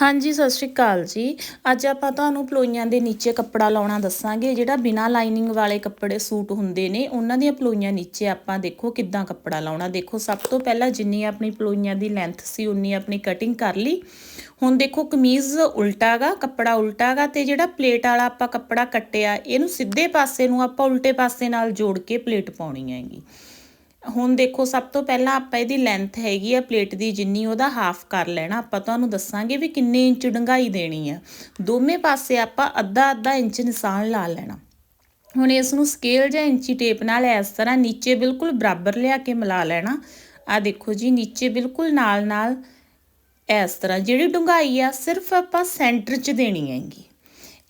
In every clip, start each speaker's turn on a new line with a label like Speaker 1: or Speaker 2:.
Speaker 1: ਹਾਂਜੀ, ਸਤਿ ਸ਼੍ਰੀ ਅਕਾਲ ਜੀ। ਅੱਜ ਆਪਾਂ ਤੁਹਾਨੂੰ ਪਲੋਈਆਂ ਦੇ ਨੀਚੇ ਕੱਪੜਾ ਲਾਉਣਾ ਦੱਸਾਂਗੇ। ਜਿਹੜਾ ਬਿਨਾ ਲਾਈਨਿੰਗ ਵਾਲੇ ਕੱਪੜੇ ਸੂਟ ਹੁੰਦੇ ਨੇ, ਉਹਨਾਂ ਦੀਆਂ ਪਲੋਈਆਂ ਨੀਚੇ ਆਪਾਂ ਦੇਖੋ ਕਿੱਦਾਂ ਕੱਪੜਾ ਲਾਉਣਾ। ਦੇਖੋ, ਸਭ ਤੋਂ ਪਹਿਲਾਂ ਜਿੰਨੀ ਆਪਣੀ ਪਲੋਈਆਂ ਦੀ ਲੈਂਥ ਸੀ, ਉਨੀ ਆਪਣੀ ਕਟਿੰਗ ਕਰ ਲਈ। ਹੁਣ ਦੇਖੋ, ਕਮੀਜ਼ ਉਲਟਾਗਾ ਕੱਪੜਾ ਉਲਟਾਗਾ ਤੇ ਜਿਹੜਾ ਪਲੇਟ ਵਾਲਾ ਆਪਾਂ ਕੱਪੜਾ ਕੱਟਿਆ, ਇਹਨੂੰ ਸਿੱਧੇ ਪਾਸੇ ਨੂੰ ਆਪਾਂ ਉਲਟੇ ਪਾਸੇ ਨਾਲ ਜੋੜ ਕੇ ਪਲੇਟ ਪਾਉਣੀ ਹੈਗੀ। ਹੁਣ ਦੇਖੋ, ਸਭ ਤੋਂ ਪਹਿਲਾਂ ਆਪਾਂ ਇਹਦੀ ਲੈਂਥ ਹੈਗੀ ਆ ਪਲੇਟ ਦੀ ਜਿੰਨੀ, ਉਹਦਾ ਹਾਫ ਕਰ ਲੈਣਾ। ਆਪਾਂ ਤੁਹਾਨੂੰ ਦੱਸਾਂਗੇ ਵੀ ਕਿੰਨੇ ਇੰਚ ਡੰਗਾਈ ਦੇਣੀ ਆ। ਦੋਵੇਂ ਪਾਸੇ ਆਪਾਂ ਅੱਧਾ ਅੱਧਾ ਇੰਚ ਨਿਸ਼ਾਨ ਲਾ ਲੈਣਾ। ਹੁਣ ਇਸ ਨੂੰ ਸਕੇਲ ਜਾਂ ਇੰਚੀ ਟੇਪ ਨਾਲ ਇਸ ਤਰ੍ਹਾਂ ਨੀਚੇ ਬਿਲਕੁਲ ਬਰਾਬਰ ਲਿਆ ਕੇ ਮਿਲਾ ਲੈਣਾ। ਆ ਦੇਖੋ ਜੀ, ਨੀਚੇ ਬਿਲਕੁਲ ਨਾਲ ਨਾਲ ਇਸ ਤਰ੍ਹਾਂ। ਜਿਹੜੀ ਡੂੰਘਾਈ ਆ, ਸਿਰਫ ਆਪਾਂ ਸੈਂਟਰ 'ਚ ਦੇਣੀ ਹੈਗੀ।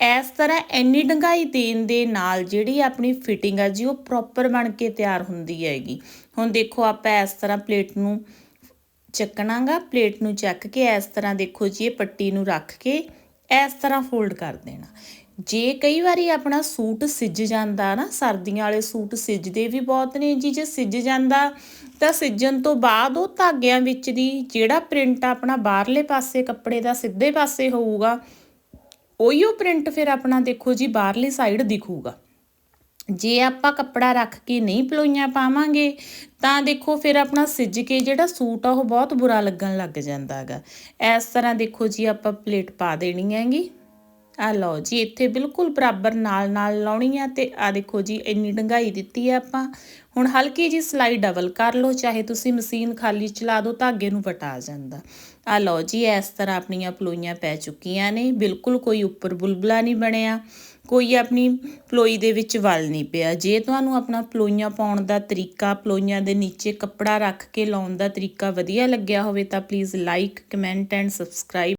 Speaker 1: ਇਸ ਤਰ੍ਹਾਂ ਇੰਨੀ ਡੰਗਾਈ ਦੇਣ ਦੇ ਨਾਲ ਜਿਹੜੀ ਆਪਣੀ ਫਿਟਿੰਗ ਆ ਜੀ, ਉਹ ਪ੍ਰੋਪਰ ਬਣ ਕੇ ਤਿਆਰ ਹੁੰਦੀ ਹੈਗੀ। ਹੁਣ ਦੇਖੋ, ਆਪਾਂ ਇਸ ਤਰ੍ਹਾਂ ਪਲੇਟ ਨੂੰ ਚੱਕਣਾਗਾ ਪਲੇਟ ਨੂੰ ਚੱਕ ਕੇ ਇਸ ਤਰ੍ਹਾਂ ਦੇਖੋ ਜੀ, ਇਹ ਪੱਟੀ ਨੂੰ ਰੱਖ ਕੇ ਇਸ ਤਰ੍ਹਾਂ ਫੋਲਡ ਕਰ ਦੇਣਾ। ਜੇ ਕਈ ਵਾਰੀ ਆਪਣਾ ਸੂਟ ਸਿੱਜ ਜਾਂਦਾ ਨਾ, ਸਰਦੀਆਂ ਵਾਲੇ ਸੂਟ ਸਿੱਜਦੇ ਵੀ ਬਹੁਤ ਨੇ ਜੀ, ਜੇ ਸਿੱਜ ਜਾਂਦਾ ਤਾਂ ਸਿੱਜਣ ਤੋਂ ਬਾਅਦ ਉਹ ਧਾਗਿਆਂ ਵਿੱਚ ਦੀ ਜਿਹੜਾ ਪ੍ਰਿੰਟ ਆਪਣਾ ਬਾਹਰਲੇ ਪਾਸੇ ਕੱਪੜੇ ਦਾ ਸਿੱਧੇ ਪਾਸੇ ਹੋਊਗਾ ਉਹੀਓ ਪ੍ਰਿੰਟ ਫਿਰ ਆਪਣਾ ਦੇਖੋ ਜੀ ਬਾਹਰਲੀ ਸਾਈਡ ਦਿਖੂਗਾ। ਜੇ ਆਪਾਂ ਕੱਪੜਾ ਰੱਖ ਕੇ ਨਹੀਂ ਪਲੋਈਆਂ ਪਾਵਾਂਗੇ, ਤਾਂ ਦੇਖੋ ਫਿਰ ਆਪਣਾ ਸਿੱਜ ਕੇ ਜਿਹੜਾ ਸੂਟ ਆ ਉਹ ਬਹੁਤ ਬੁਰਾ ਲੱਗਣ ਲੱਗ ਜਾਂਦਾ ਹੈਗਾ। ਇਸ ਤਰ੍ਹਾਂ ਦੇਖੋ ਜੀ ਆਪਾਂ ਪਲੇਟ ਪਾ ਦੇਣੀ ਹੈਗੀ। ਆ ਲਓ ਜੀ, ਇੱਥੇ ਬਿਲਕੁਲ ਬਰਾਬਰ ਨਾਲ ਨਾਲ ਲਾਉਣੀ ਆ ਤੇ ਆ ਦੇਖੋ ਜੀ, ਇੰਨੀ ਡੰਗਾਈ ਦਿੱਤੀ ਆ ਆਪਾਂ। ਹੁਣ ਹਲਕੀ ਜੀ ਸਲਾਈ ਡਬਲ ਕਰ ਲਓ, ਚਾਹੇ ਤੁਸੀਂ ਮਸ਼ੀਨ ਖਾਲੀ ਚਲਾ ਦਿਓ ਧਾਗੇ ਨੂੰ ਵਟਾ ਜਾਂਦਾ। ਆ ਲਓ ਜੀ, ਇਸ ਤਰ੍ਹਾਂ ਆਪਣੀਆਂ ਪਲੋਈਆਂ ਪੈ ਚੁੱਕੀਆਂ ਨੇ, ਬਿਲਕੁਲ ਕੋਈ ਉੱਪਰ ਬੁਲਬੁਲਾ ਨਹੀਂ ਬਣਿਆ, ਕੋਈ ਆਪਣੀ ਪਲੋਈ ਦੇ ਵਿੱਚ ਵਲ ਨਹੀਂ ਪਿਆ। ਜੇ ਤੁਹਾਨੂੰ ਆਪਣਾ ਪਲੋਈਆਂ ਪਾਉਣ ਦਾ ਤਰੀਕਾ, ਪਲੋਈਆਂ ਦੇ ਨੀਚੇ ਕੱਪੜਾ ਰੱਖ ਕੇ ਲਾਉਣ ਦਾ ਤਰੀਕਾ ਵਧੀਆ ਲੱਗਿਆ ਹੋਵੇ, ਤਾਂ please like comment and subscribe